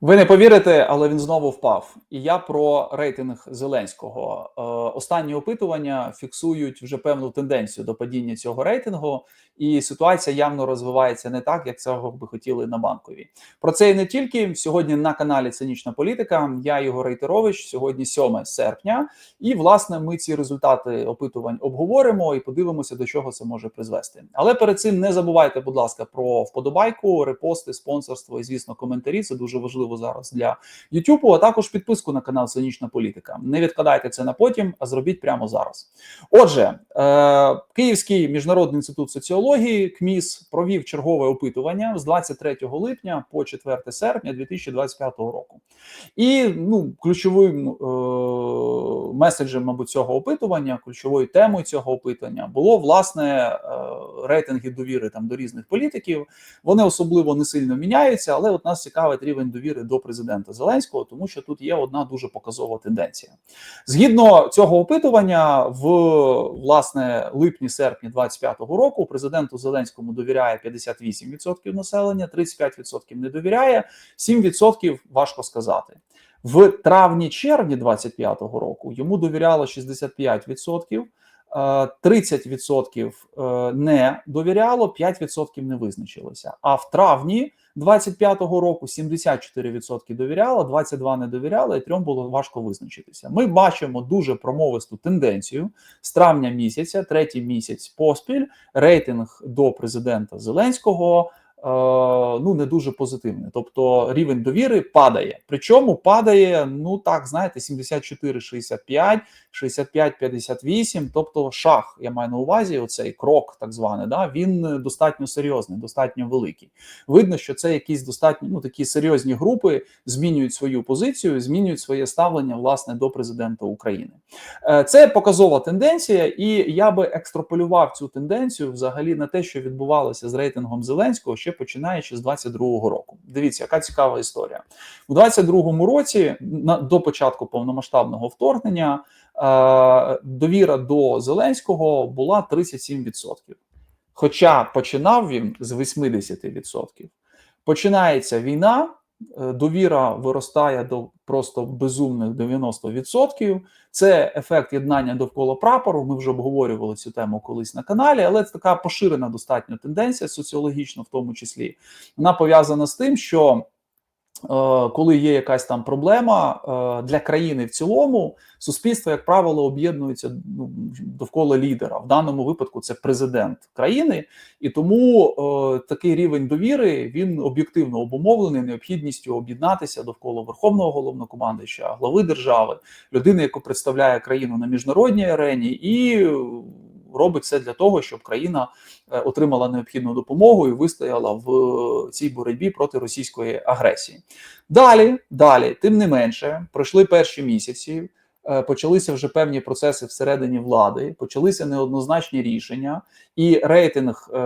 Ви не повірите, але він знову впав. І я про рейтинг Зеленського. Е, останні опитування фіксують вже певну тенденцію до падіння цього рейтингу, і ситуація явно розвивається не так, як цього би хотіли на банковій. Про це і не тільки сьогодні на каналі Цинічна політика. Я Ігор Рейтерович. Сьогодні 7 серпня. І власне ми ці результати опитувань обговоримо і подивимося, до чого це може призвести. Але перед цим не забувайте, будь ласка, про вподобайку, репости, спонсорство і звісно коментарі. Це дуже важливо зараз для Ютубу. А також підписку на канал Цинічна політика. Не відкладайте це на потім, а зробіть прямо зараз. Отже, е, Київський міжнародний інститут соціології КМІС провів чергове опитування з 23 липня по 4 серпня 2025 року. І ну, ключовим е, меседжем, мабуть, цього опитування, ключовою темою цього опитування було власне е, рейтинги довіри там до різних політиків. Вони особливо не сильно міняються, але от нас цікавить рівень довіри до президента Зеленського, тому що тут є одна дуже показова тенденція. Згідно цього опитування, в власне липні-серпні 25-го року президенту Зеленському довіряє 58% населення, 35% не довіряє, 7% важко сказати. В травні-червні 25-го року йому довіряло 65%, 30% е, не довіряло, 5% не визначилося. А в травні 25-го року 74% довіряло, 22% не довіряло, і трьом було важко визначитися. Ми бачимо дуже промовисту тенденцію з травня місяця, третій місяць поспіль, рейтинг до президента Зеленського. Ну, не дуже позитивний, тобто рівень довіри падає. Причому падає, ну так, знаєте, 74-65, 65-58, тобто шах, я маю на увазі, оцей крок, так званий, да, він достатньо серйозний, достатньо великий. Видно, що це якісь достатньо ну, такі серйозні групи змінюють свою позицію, змінюють своє ставлення власне до президента України. Е, це показова тенденція, і я би екстраполював цю тенденцію взагалі на те, що відбувалося з рейтингом Зеленського ще починаючи з 22-го року. Дивіться, яка цікава історія у 22-му році, на до початку повномасштабного вторгнення, е, довіра до Зеленського була 37%. Хоча починав він з 80%. Починається війна. Е, довіра виростає до просто безумних 90%. Це ефект єднання довкола прапору. Ми вже обговорювали цю тему колись на каналі, але це така поширена достатньо тенденція соціологічна, в тому числі. Вона пов'язана з тим, що коли є якась там проблема е, для країни в цілому, суспільство, як правило, об'єднується ну, довкола лідера. В даному випадку це президент країни, і тому е, такий рівень довіри він об'єктивно обумовлений необхідністю об'єднатися довкола верховного головнокомандуюча, глави держави, людини, яку представляє країну на міжнародній арені, і робить все для того, щоб країна е, отримала необхідну допомогу і вистояла в е, цій боротьбі проти російської агресії. Далі, далі, тим не менше, пройшли перші місяці. Е, почалися вже певні процеси всередині влади, почалися неоднозначні рішення, і рейтинг е,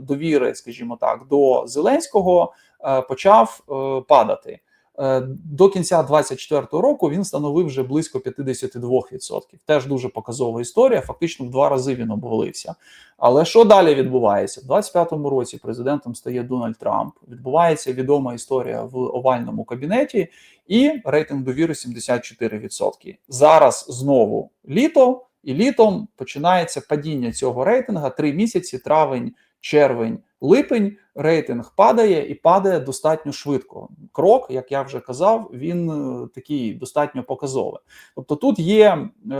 довіри, скажімо так, до Зеленського е, почав е, падати. Е, до кінця 2024 року він становив вже близько 52%. Теж дуже показова історія. Фактично в два рази він обвалився. Але що далі відбувається? В 2025 році президентом стає Дональд Трамп. Відбувається відома історія в овальному кабінеті, і рейтинг довіри 74%. Зараз знову літо, і літом починається падіння цього рейтинга три місяці, травень, червень липень рейтинг падає і падає достатньо швидко. Крок, як я вже казав, він е, такий достатньо показовий. Тобто, тут є е,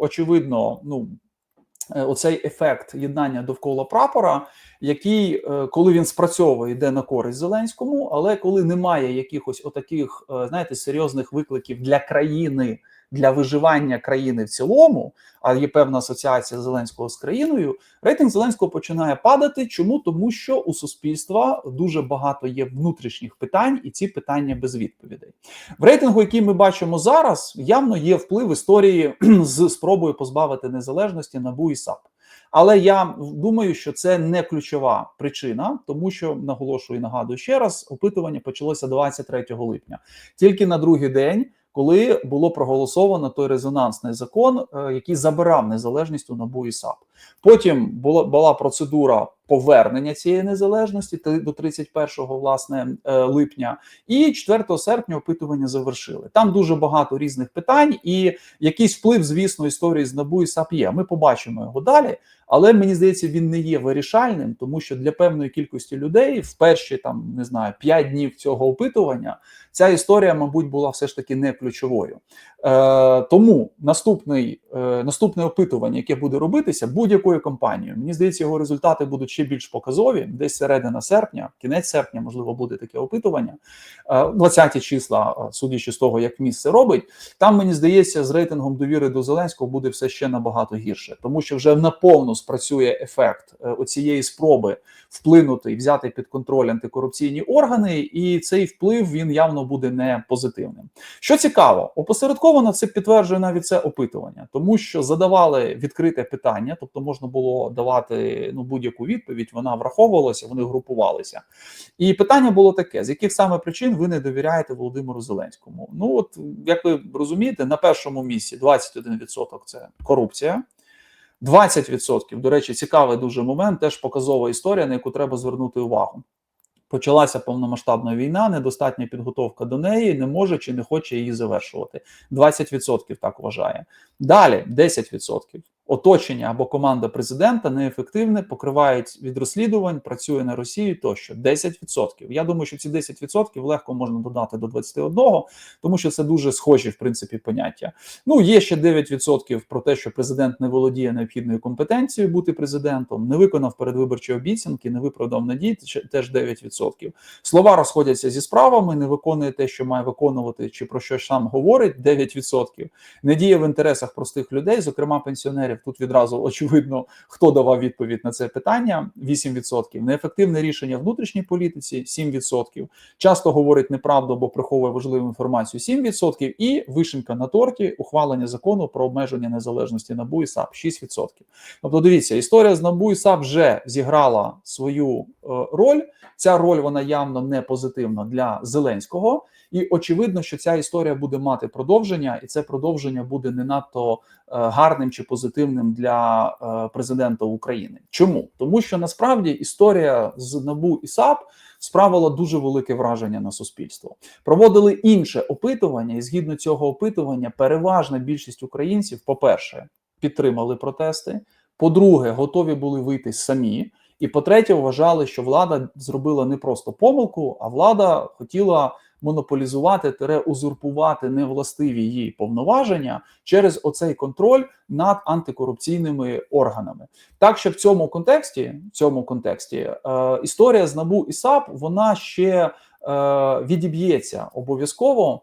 очевидно, ну. Е, оцей ефект єднання довкола прапора, який, е, коли він спрацьовує, йде на користь Зеленському, але коли немає якихось отаких, знаєте, серйозних викликів для країни для виживання країни в цілому, а є певна асоціація Зеленського з країною. Рейтинг Зеленського починає падати. Чому тому, що у суспільства дуже багато є внутрішніх питань, і ці питання без відповідей. В рейтингу, який ми бачимо зараз, явно є вплив історії з спробою позбавити незалежності НАБУ і САП. Але я думаю, що це не ключова причина, тому що наголошую і нагадую ще раз: опитування почалося 23 липня. Тільки на другий день коли було проголосовано той резонансний закон, е, який забирав незалежність у НАБУ і САП. Потім була була процедура повернення цієї незалежності до 31 власне е, липня, і 4 серпня опитування завершили. Там дуже багато різних питань, і якийсь вплив, звісно, історії з НАБУ і САП є. Ми побачимо його далі. Але мені здається, він не є вирішальним, тому що для певної кількості людей в перші там не знаю 5 днів цього опитування ця історія, мабуть, була все ж таки не ключовою. Е, тому наступний е, наступне опитування, яке буде робитися будь-якою компанією, мені здається, його результати будуть ще більш показові. Десь середина серпня, кінець серпня, можливо, буде таке опитування. Е, 20-ті числа, е, судячи з того, як місце робить, там мені здається, з рейтингом довіри до Зеленського буде все ще набагато гірше, тому що вже наповну спрацює ефект е, оцієї спроби вплинути і взяти під контроль антикорупційні органи, і цей вплив він явно буде не позитивним. Що цікаво, опосередковано це підтверджує навіть це опитування, тому що задавали відкрите питання, тобто можна було давати ну будь-яку відповідь, вона враховувалася, вони групувалися. І питання було таке: з яких саме причин ви не довіряєте Володимиру Зеленському? Ну от як ви розумієте, на першому місці 21% – це корупція. 20%, до речі, цікавий дуже момент, теж показова історія, на яку треба звернути увагу. Почалася повномасштабна війна, недостатня підготовка до неї, не може чи не хоче її завершувати. 20% так вважає. Далі 10%. Оточення або команда президента неефективне, покривають від розслідувань, працює на Росію тощо. 10%. Я думаю, що ці 10% легко можна додати до 21%, тому що це дуже схожі в принципі поняття. Ну є ще 9% про те, що президент не володіє необхідною компетенцією бути президентом, не виконав передвиборчі обіцянки, не виправдав надій, теж 9%. Слова розходяться зі справами, не виконує те, що має виконувати, чи про що сам говорить 9%. Не діє в інтересах простих людей, зокрема пенсіонерів. Тут відразу очевидно, хто давав відповідь на це питання: 8%. Неефективне рішення внутрішній політиці 7%. Часто говорить неправду або приховує важливу інформацію 7%. І вишенька на торті ухвалення закону про обмеження незалежності НАБУ і САП 6%. Тобто, дивіться, історія з НАБУ і САП вже зіграла свою е, роль. Ця роль вона явно не позитивна для Зеленського, і очевидно, що ця історія буде мати продовження, і це продовження буде не надто е, гарним чи позитивним для е, президента України. Чому тому, що насправді історія з НАБУ і САП справила дуже велике враження на суспільство. Проводили інше опитування, і згідно цього опитування, переважна більшість українців, по-перше, підтримали протести. По-друге, готові були вийти самі. І по-третє, вважали, що влада зробила не просто помилку, а влада хотіла монополізувати тере узурпувати невластиві її повноваження через оцей контроль над антикорупційними органами. Так що в цьому контексті, в цьому контексті е, історія з НАБУ і САП вона ще е, відіб'ється обов'язково.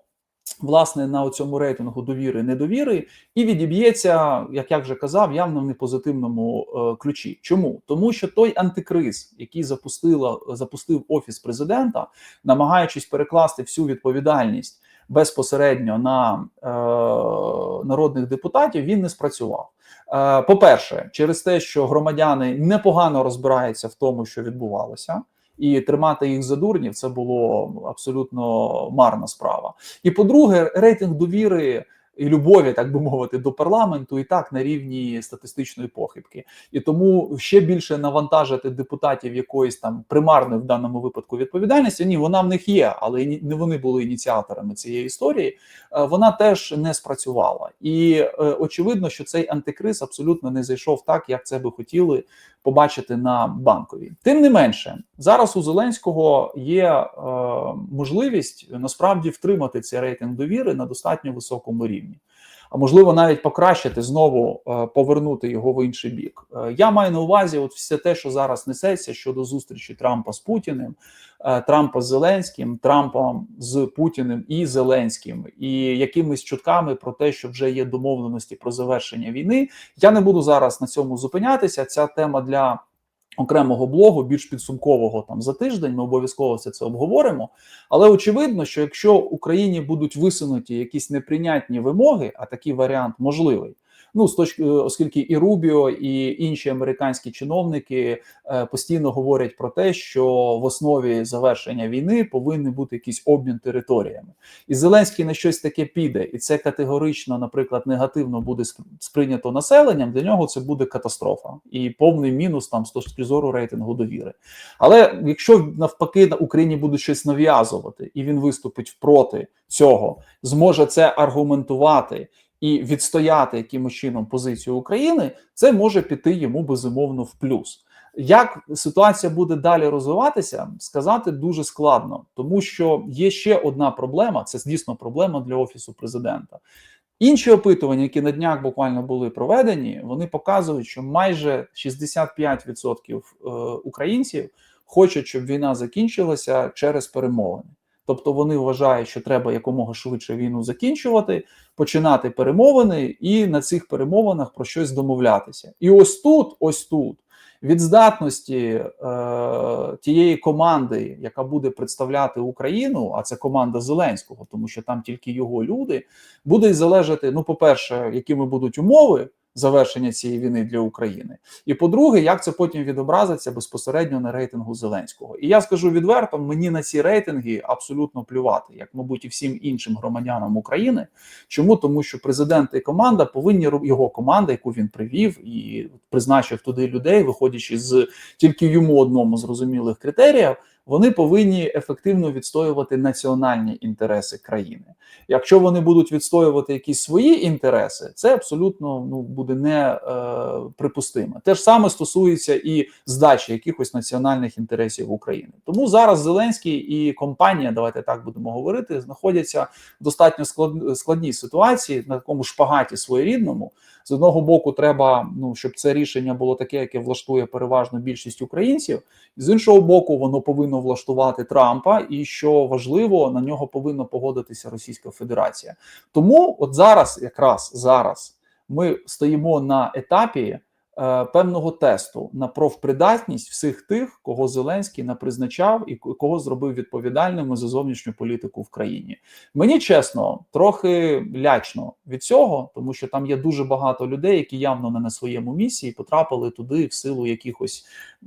Власне, на цьому рейтингу довіри недовіри, і відіб'ється, як я вже казав, явно в непозитивному е, ключі. Чому? Тому що той антикриз, який запустила запустив офіс президента, намагаючись перекласти всю відповідальність безпосередньо на е, народних депутатів, він не спрацював. Е, По-перше, через те, що громадяни непогано розбираються в тому, що відбувалося і тримати їх за дурнів це було абсолютно марна справа. І по-друге, рейтинг довіри. І любові, так би мовити, до парламенту і так на рівні статистичної похибки, і тому ще більше навантажити депутатів якоїсь там примарної в даному випадку відповідальності. Ні, вона в них є, але не вони були ініціаторами цієї історії. Вона теж не спрацювала, і е, очевидно, що цей антикриз абсолютно не зайшов так, як це би хотіли побачити на банковій. Тим не менше, зараз у Зеленського є е, можливість насправді втримати цей рейтинг довіри на достатньо високому рівні. А можливо, навіть покращити знову е, повернути його в інший бік. Е, я маю на увазі, от все те, що зараз несеться щодо зустрічі Трампа з Путіним, е, Трампа з Зеленським, Трампа з Путіним і Зеленським, і якимись чутками про те, що вже є домовленості про завершення війни. Я не буду зараз на цьому зупинятися. Ця тема для окремого блогу, більш підсумкового там за тиждень. Ми обов'язково все це обговоримо. Але очевидно, що якщо Україні будуть висунуті якісь неприйнятні вимоги, а такий варіант можливий. Ну з точки, оскільки і Рубіо, і інші американські чиновники е, постійно говорять про те, що в основі завершення війни повинен бути якийсь обмін територіями, і Зеленський на щось таке піде, і це категорично, наприклад, негативно буде сприйнято населенням. Для нього це буде катастрофа і повний мінус там з точки зору рейтингу довіри. Але якщо навпаки на Україні будуть щось нав'язувати, і він виступить проти цього, зможе це аргументувати і відстояти якимось чином позицію України, це може піти йому безумовно в плюс. Як ситуація буде далі розвиватися, сказати дуже складно, тому що є ще одна проблема: це дійсно проблема для офісу президента. Інші опитування, які на днях буквально були проведені, вони показують, що майже 65% е, українців хочуть, щоб війна закінчилася через перемовини. Тобто вони вважають, що треба якомога швидше війну закінчувати, починати перемовини і на цих перемовинах про щось домовлятися. І ось тут, ось тут, від здатності е, тієї команди, яка буде представляти Україну, а це команда Зеленського, тому що там тільки його люди, буде залежати. Ну, по-перше, якими будуть умови завершення цієї війни для України, і по-друге, як це потім відобразиться безпосередньо на рейтингу Зеленського. І я скажу відверто, мені на ці рейтинги абсолютно плювати, як мабуть і всім іншим громадянам України. Чому тому, що президент і команда повинні його команда, яку він привів і призначив туди людей, виходячи з тільки йому одному зрозумілих критеріїв. Вони повинні ефективно відстоювати національні інтереси країни. Якщо вони будуть відстоювати якісь свої інтереси, це абсолютно ну буде не е, припустимо. Те ж саме стосується і здачі якихось національних інтересів України. Тому зараз Зеленський і компанія, давайте так будемо говорити, знаходяться в достатньо склад, складній ситуації на такому шпагаті своєрідному. З одного боку, треба ну щоб це рішення було таке, яке влаштує переважно більшість українців. З іншого боку, воно повинно влаштувати Трампа, і що важливо, на нього повинна погодитися Російська Федерація. Тому, от зараз, якраз зараз, ми стоїмо на етапі певного тесту на профпридатність всіх тих, кого Зеленський напризначав і кого зробив відповідальними за зовнішню політику в країні. Мені чесно, трохи лячно від цього, тому що там є дуже багато людей, які явно не на своєму місці і потрапили туди в силу якихось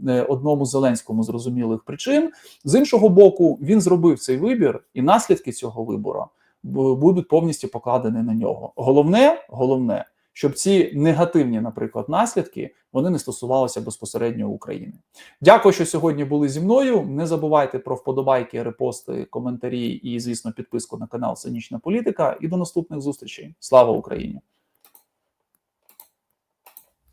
е, одному зеленському зрозумілих причин. З іншого боку, він зробив цей вибір, і наслідки цього вибору будуть повністю покладені на нього. Головне, головне, щоб ці негативні, наприклад, наслідки вони не стосувалися безпосередньо України. Дякую, що сьогодні були зі мною. Не забувайте про вподобайки, репости, коментарі і, звісно, підписку на канал Синічна Політика. І до наступних зустрічей. Слава Україні!